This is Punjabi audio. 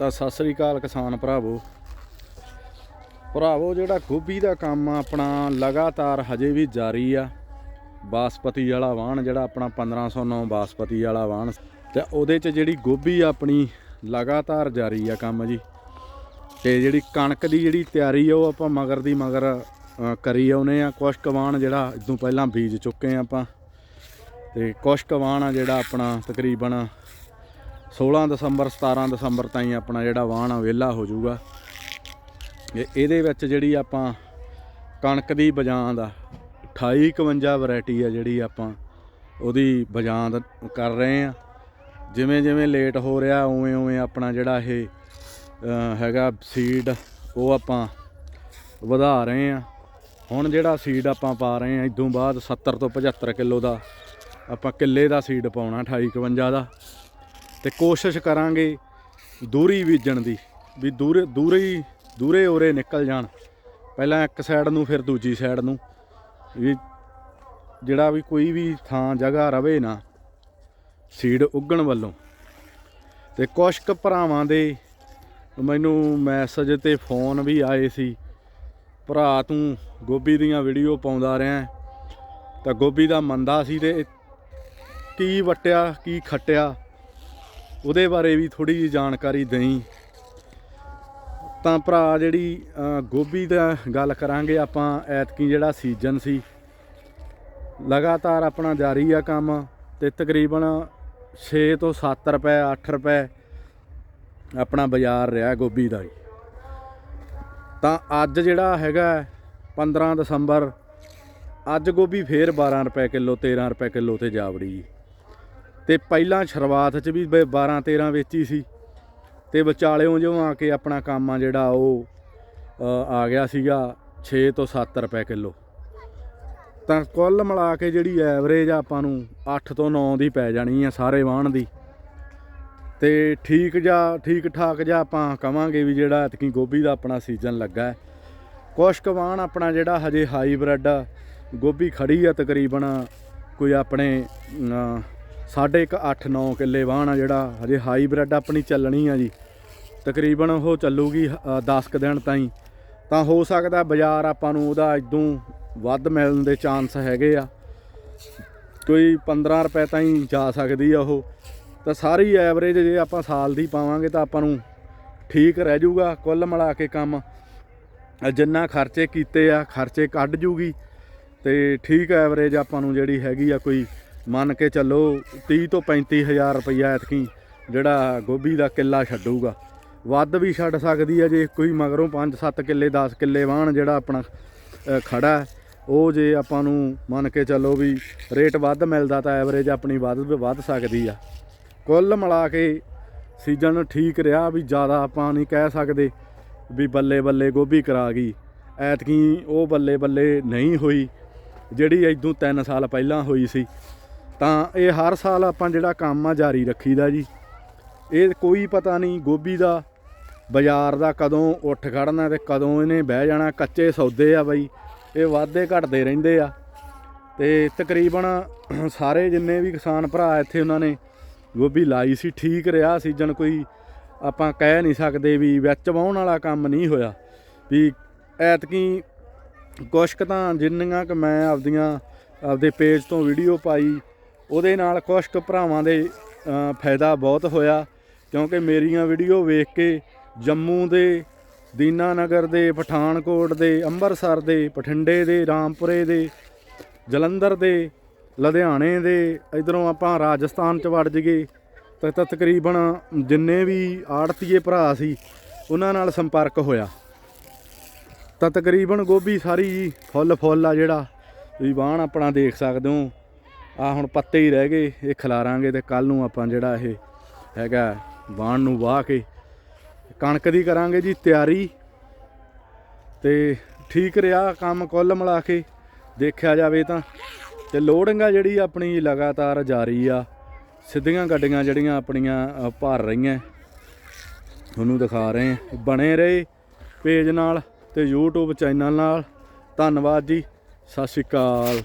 ਤਾਂ ਸਤਿ ਸ੍ਰੀ ਅਕਾਲ ਕਿਸਾਨ ਭਰਾਵੋ। ਭਰਾਵੋ, ਜਿਹੜਾ ਗੋਭੀ ਦਾ ਕੰਮ ਆਪਣਾ ਲਗਾਤਾਰ ਹਜੇ ਵੀ ਜਾਰੀ ਆ, ਬਾਸਪਤੀ ਵਾਲਾ ਵਾਹਣ, ਜਿਹੜਾ ਆਪਣਾ 1509 ਬਾਸਪਤੀ ਵਾਲਾ ਵਾਹਣ, ਤੇ ਉਹਦੇ 'ਚ ਜਿਹੜੀ ਗੋਭੀ ਆਪਣੀ ਲਗਾਤਾਰ ਜਾਰੀ ਆ ਕੰਮ ਜੀ, ਤੇ ਜਿਹੜੀ ਕਣਕ ਦੀ ਜਿਹੜੀ ਤਿਆਰੀ ਆ, ਉਹ ਆਪਾਂ ਮਗਰ ਦੀ ਮਗਰ ਕਰੀ ਆਉਨੇ ਆ। ਕੁਛ ਕਵਾਨ ਜਿਹੜਾ ਇਦੋਂ ਪਹਿਲਾਂ ਬੀਜ ਚੁੱਕੇ ਆ ਆਪਾਂ, ਤੇ ਕੁਛ ਕਵਾਨ ਆ ਜਿਹੜਾ ਆਪਣਾ ਤਕਰੀਬਨ 16 ਦਸੰਬਰ 17 ਦਸੰਬਰ ਤਾਈਂ ਆਪਣਾ ਜਿਹੜਾ ਵਾਹਣ ਆ, ਵਿਹਲਾ ਹੋ ਜਾਊਗਾ। ਇਹਦੇ ਵਿੱਚ ਜਿਹੜੀ ਆਪਾਂ ਕਣਕ ਦੀ ਬਜਾਂਦ ਆ 2851 ਵੈਰਾਈਟੀ ਆ ਜਿਹੜੀ ਆਪਾਂ ਉਹਦੀ ਬਜਾਂਦ ਕਰ ਰਹੇ ਆ। ਜਿਵੇਂ ਜਿਵੇਂ ਲੇਟ ਹੋ ਰਿਹਾ, ਉਵੇਂ ਉਵੇਂ ਆਪਣਾ ਜਿਹੜਾ ਇਹ ਹੈਗਾ ਸੀਡ ਉਹ ਆਪਾਂ ਵਧਾ ਰਹੇ ਆ। ਹੁਣ ਜਿਹੜਾ ਸੀਡ ਆਪਾਂ ਪਾ ਰਹੇ ਆ, ਇਦੋਂ ਬਾਅਦ 70 ਤੋਂ 75 ਕਿਲੋ ਦਾ ਆਪਾਂ ਕਿੱਲੇ ਦਾ ਸੀਡ ਪਾਉਣਾ 2851 ਦਾ। ਤੇ ਕੋਸ਼ਿਸ਼ ਕਰਾਂਗੇ ਦੂਰੀ ਬੀਜਣ ਦੀ, ਵੀ ਦੂਰੇ ਦੂਰੇ ਹੀ, ਦੂਰੇ ਉਰੇ ਨਿਕਲ ਜਾਣ। ਪਹਿਲਾਂ ਇੱਕ ਸਾਈਡ ਨੂੰ, ਫਿਰ ਦੂਜੀ ਸਾਈਡ ਨੂੰ। ਵੀ ਜਿਹੜਾ ਵੀ ਕੋਈ ਵੀ ਥਾਂ, ਜਗ੍ਹਾ ਰਵੇ ਨਾ ਸੀਡ ਉੱਗਣ ਵੱਲੋਂ। ਤੇ ਕੁਛ ਕੁ ਭਰਾਵਾਂ ਦੇ ਮੈਨੂੰ ਮੈਸੇਜ ਤੇ ਫੋਨ ਵੀ ਆਏ ਸੀ। ਭਰਾ ਤੂੰ ਗੋਭੀ ਦੀਆਂ ਵੀਡੀਓ ਪਾਉਂਦਾ ਰਿਹਾ ਤਾਂ ਗੋਭੀ ਦਾ ਮੰਦਾ ਸੀ ਤੇ ਕੀ ਵਟਿਆ, ਕੀ ਖੱਟਿਆ? ਉਹਦੇ ਬਾਰੇ ਵੀ ਥੋੜੀ ਜਿਹੀ ਜਾਣਕਾਰੀ ਦੇਈ। ਤਾਂ ਭਰਾ ਜਿਹੜੀ ਗੋਭੀ ਦਾ ਗੱਲ ਕਰਾਂਗੇ ਆਪਾਂ, ਐਤਕੀ ਜਿਹੜਾ ਸੀਜ਼ਨ ਸੀ। ਲਗਾਤਾਰ ਆਪਣਾ ਜਾਰੀ ਆ ਕੰਮ ਤੇ ਤਕਰੀਬਨ 6 ਤੋਂ 7 ਰੁਪਏ 8 ਰੁਪਏ ਆਪਣਾ ਬਾਜ਼ਾਰ ਰਿਹਾ ਗੋਭੀ ਦਾ ਹੀ। ਤਾਂ ਅੱਜ ਜਿਹੜਾ ਹੈਗਾ 15 ਦਸੰਬਰ, ਅੱਜ ਗੋਭੀ ਫੇਰ 12 ਰੁਪਏ ਕਿਲੋ 13 ਰੁਪਏ ਕਿਲੋ ਤੇ ਜਾ ਵੜੀ ਜੀ ਤੇ ਪਹਿਲਾਂ ਸ਼ੁਰੂਆਤ 'ਚ ਵੀ 12 13 ਵੇਚੀ ਸੀ। ਤੇ ਵਿਚਾਲਿਓਂ ਜਿਉਂ ਆ ਕੇ ਆਪਣਾ ਕੰਮ ਆ ਜਿਹੜਾ ਉਹ ਆ ਗਿਆ ਸੀਗਾ 6 ਤੋਂ 7 ਰੁਪਏ ਕਿਲੋ। ਤਾਂ ਕੁੱਲ ਮਿਲਾ ਕੇ ਜਿਹੜੀ ਐਵਰੇਜ ਆ ਆਪਾਂ ਨੂੰ 8 ਤੋਂ 9 ਦੀ ਪੈ ਜਾਣੀ ਆ ਸਾਰੇ ਵਾਹਣ ਦੀ। ਤੇ ਠੀਕ ਜਾ, ਠੀਕ ਠਾਕ ਜਾ ਆਪਾਂ ਕਵਾਂਗੇ ਵੀ ਜਿਹੜਾ ਐਤਕੀ ਗੋਭੀ ਦਾ ਆਪਣਾ ਸੀਜ਼ਨ ਲੱਗਾ ਕੁਸ਼ਕ ਕੁਛ ਵਾਹਣ ਆਪਣਾ ਜਿਹੜਾ ਹਜੇ ਹਾਈਬ੍ਰਿਡ ਗੋਭੀ ਖੜੀ ਆ ਤਕਰੀਬਨ ਕੋਈ ਆਪਣੇ ਅਮ, ਸਾਢੇ ਕੁ 8-9 ਕਿੱਲੇ ਵਾਹਣ ਆ ਜਿਹੜਾ ਹਜੇ ਹਾਈਬ੍ਰਿਡ ਆਪਣੀ ਚੱਲਣੀ ਆ ਜੀ। ਤਕਰੀਬਨ ਉਹ ਚੱਲੂਗੀ 10 ਕੁ ਦਿਨ ਤਾਈਂ। ਤਾਂ ਹੋ ਸਕਦਾ ਬਾਜ਼ਾਰ ਆਪਾਂ ਨੂੰ ਉਹਦਾ ਇਦੋਂ ਵੱਧ ਮਿਲਣ ਦੇ ਚਾਂਸ ਹੈਗੇ ਆ। ਕੋਈ 15 ਰੁਪਏ ਤਾਈਂ ਜਾ ਸਕਦੀ ਆ ਉਹ। ਤਾਂ ਸਾਰੀ ਐਵਰੇਜ ਜੇ ਆਪਾਂ ਸਾਲ ਦੀ ਪਾਵਾਂਗੇ ਤਾਂ ਆਪਾਂ ਨੂੰ ਠੀਕ ਰਹਿ ਜਾਊਗਾ ਕੁੱਲ ਮਿਲਾ ਕੇ ਕੰਮ। ਜਿੰਨਾ ਖਰਚੇ ਕੀਤੇ ਆ ਖਰਚੇ ਕੱਢ ਜੂਗੀ। ਤੇ ਠੀਕ ਐਵਰੇਜ ਆਪਾਂ ਨੂੰ ਜਿਹੜੀ ਹੈਗੀ ਆ ਕੋਈ ਮੰਨ ਕੇ ਚੱਲੋ 30 ਤੋਂ 35000 ਰੁਪਈਆ ਐਤਕੀ ਜਿਹੜਾ ਗੋਭੀ ਦਾ ਕਿੱਲਾ ਛੱਡੂਗਾ। ਵੱਧ ਵੀ ਛੱਡ ਸਕਦੀ ਹੈ ਜੇ ਕੋਈ ਮਗਰੋਂ 5-7 ਕਿੱਲੇ 10 ਕਿੱਲੇ ਵਾਹਣ ਜਿਹੜਾ ਆਪਣਾ ਖੜਾ ਉਹ ਜੇ ਆਪਾਂ ਨੂੰ ਮੰਨ ਕੇ ਚੱਲੋ ਵੀ ਰੇਟ ਵੱਧ ਮਿਲਦਾ ਤਾਂ ਐਵਰੇਜ ਆਪਣੀ ਵੱਧ ਵੱਧ ਸਕਦੀ ਆ। ਕੁੱਲ ਮਿਲਾ ਕੇ ਸੀਜ਼ਨ ਠੀਕ ਰਿਹਾ ਵੀ ਜ਼ਿਆਦਾ ਆਪਾਂ ਨਹੀਂ ਕਹਿ ਸਕਦੇ ਵੀ ਬੱਲੇ ਬੱਲੇ ਗੋਭੀ ਕਰਾ ਗਈ। ਐਤਕੀ ਉਹ ਬੱਲੇ ਬੱਲੇ ਨਹੀਂ ਹੋਈ, ਜਿਹੜੀ ਇਦੋਂ 3 ਸਾਲ ਪਹਿਲਾਂ ਹੋਈ ਸੀ। ਤਾਂ ਇਹ ਹਰ ਸਾਲ ਆਪਾਂ ਜਿਹੜਾ ਕੰਮ ਆ ਜਾਰੀ ਰੱਖੀਦਾ ਜੀ। ਇਹ ਕੋਈ ਪਤਾ ਨਹੀਂ ਗੋਭੀ ਦਾ ਬਾਜ਼ਾਰ ਦਾ ਕਦੋਂ ਉੱਠ ਖੜਨਾ ਤੇ ਕਦੋਂ ਇਹਨੇ ਬਹਿ ਜਾਣਾ, ਕੱਚੇ ਸੌਦੇ ਆ ਬਈ, ਇਹ ਵਾਧੇ ਘਟਦੇ ਰਹਿੰਦੇ ਆ। ਤੇ ਤਕਰੀਬਨ ਸਾਰੇ ਜਿੰਨੇ ਵੀ ਕਿਸਾਨ ਭਰਾ ਇੱਥੇ ਉਹਨਾਂ ਨੇ ਗੋਭੀ ਲਾਈ ਸੀ, ਠੀਕ ਰਿਹਾ ਸੀਜ਼ਨ ਕੋਈ ਆਪਾਂ ਕਹਿ ਨਹੀਂ ਸਕਦੇ ਵੀ ਵਿੱਚ ਵਾਹੁਣ ਵਾਲਾ ਕੰਮ ਨਹੀਂ ਹੋਇਆ। ਵੀ ਐਤਕੀ ਕੁਸ਼ਕ ਤਾਂ ਜਿੰਨੀਆਂ ਕਿ ਮੈਂ ਆਪਦੀਆਂ, ਆਪਦੇ ਪੇਜ ਤੋਂ ਵੀਡੀਓ ਪਾਈ ਉਹਦੇ ਨਾਲ ਕੁਛ ਕੁ ਭਰਾਵਾਂ ਦੇ ਫਾਇਦਾ ਬਹੁਤ ਹੋਇਆ, ਕਿਉਂਕਿ ਮੇਰੀਆਂ ਵੀਡੀਓ ਵੇਖ ਕੇ ਜੰਮੂ ਦੇ, ਦੀਨਾਨਗਰ ਦੇ, ਪਠਾਨਕੋਟ ਦੇ, ਅੰਮ੍ਰਿਤਸਰ ਦੇ, ਬਠਿੰਡੇ ਦੇ, ਰਾਮਪੁਰੇ ਦੇ, ਜਲੰਧਰ ਦੇ, ਲੁਧਿਆਣੇ ਦੇ, ਇਧਰੋਂ ਆਪਾਂ ਰਾਜਸਥਾਨ ਚ ਵੜ ਜਗੇ ਤਾਂ ਤਾਂ ਤਕਰੀਬਨ ਜਿੰਨੇ ਵੀ ਆੜਤੀਏ ਭਰਾ ਸੀ, ਉਹਨਾਂ ਨਾਲ ਸੰਪਰਕ ਹੋਇਆ। ਤਾਂ ਤਕਰੀਬਨ ਗੋਭੀ ਸਾਰੀ ਫੁੱਲ ਫੁੱਲ ਆ ਜਿਹੜਾ, ਤੁਸੀਂ ਬਾਣ ਆਪਣਾ ਦੇਖ ਸਕਦੇ ਹੋ। ਆ ਹੁਣ ਪੱਤੇ ਹੀ ਰਹਿ ਗਏ, ਇਹ ਖਿਲਾਰਾਂਗੇ ਤੇ ਕੱਲ ਨੂੰ ਆਪਾਂ ਜਿਹੜਾ ਇਹ ਹੈਗਾ ਬਾਣ ਨੂੰ ਵਾਹ ਕੇ ਕਣਕ ਦੀ ਕਰਾਂਗੇ ਜੀ ਤਿਆਰੀ। ਤੇ ਠੀਕ ਰਿਹਾ ਕੰਮ ਕੁੱਲ ਮਿਲਾ ਕੇ, ਦੇਖਿਆ ਜਾਵੇ ਤਾਂ। ਤੇ ਆ ਜਿਹੜੀ ਆਪਣੀ ਲਗਾਤਾਰ ਜਾਰੀ ਆ, ਸਿੱਧੀਆਂ ਗੱਡੀਆਂ ਜਿਹੜੀਆਂ ਆਪਣੀਆਂ ਭਰ ਰਹੀਆਂ। ਤੁਹਾਨੂੰ ਦਿਖਾ ਰਹੇ ਹਾਂ। ਬਣੇ ਰਹੇ ਪੇਜ ਨਾਲ ਤੇ YouTube ਚੈਨਲ ਨਾਲ। ਧੰਨਵਾਦ ਜੀ। ਸਤਿ ਸ਼੍ਰੀ ਅਕਾਲ।